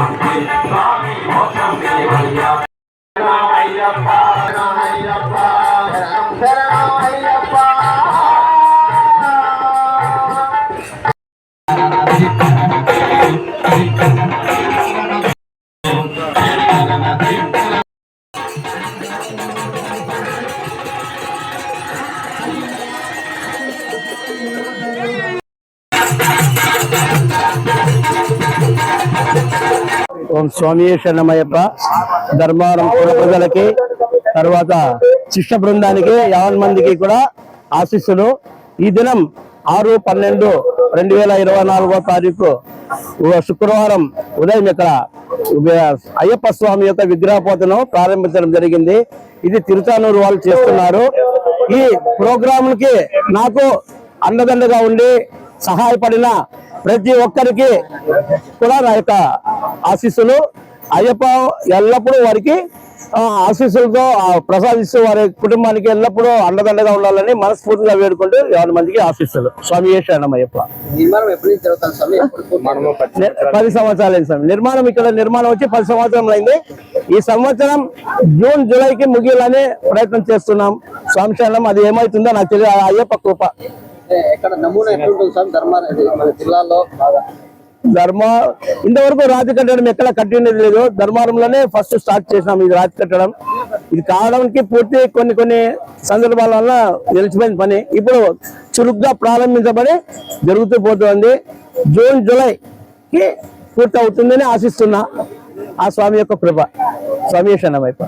Yeah. ఓం స్వామి శరణమయ్యప్ప. ధర్మవరం పుర ప్రజలకి తర్వాత శిష్య బృందానికి యావన్ మందికి కూడా ఆశీస్సులు. ఈ దినం ఆరు పన్నెండు రెండు వేల ఇరవై నాలుగో తారీఖు శుక్రవారం ఉదయం ఇక్కడ అయ్యప్ప స్వామి యొక్క విగ్రహపోతను ప్రారంభించడం జరిగింది. ఇది తిరుచానూరు వాళ్ళు చేస్తున్నారు. ఈ ప్రోగ్రాములకి నాకు అండదండగా ఉండి సహాయపడిన ప్రతి ఒక్కరికి కూడా నా యొక్క ఆశీస్సులు. అయ్యప్ప ఎల్లప్పుడూ వారికి ఆశీస్సులతో ప్రసాదిస్తూ వారి కుటుంబానికి ఎల్లప్పుడూ అండదండగా ఉండాలని మనస్ఫూర్తిగా వేడుకుంటూ యాభై మందికి ఆశీస్సులు. స్వామి శరణం అయ్యప్ప. పది సంవత్సరాలు అయింది స్వామి. నిర్మాణం ఇక్కడ నిర్మాణం వచ్చి పది సంవత్సరం అయింది. ఈ సంవత్సరం జూన్ జూలైకి ముగియాలని ప్రయత్నం చేస్తున్నాం. స్వామి శరణం అది ఏమవుతుందో నాకు తెలియదు. అయ్యప్ప కృప. నమూనా ఎట్లుంటుంది మన జిల్లాలో బాగా. ధర్మ ఇంతవరకు రాతి కట్టడం ఎక్కడ కట్టినది లేదు. ధర్మారంలోనే ఫస్ట్ స్టార్ట్ చేసినాం ఇది రాతి కట్టడం. ఇది కావడానికి పూర్తి కొన్ని కొన్ని సందర్భాల వల్ల నిలిచిపోయిన పని. ఇప్పుడు చురుగ్గా ప్రారంభించబడి జరుగుతూ పోతుంది. జూన్ జూలైకి పూర్తి అవుతుందని ఆశిస్తున్నా. ఆ స్వామి యొక్క కృప. స్వామి శరణమైప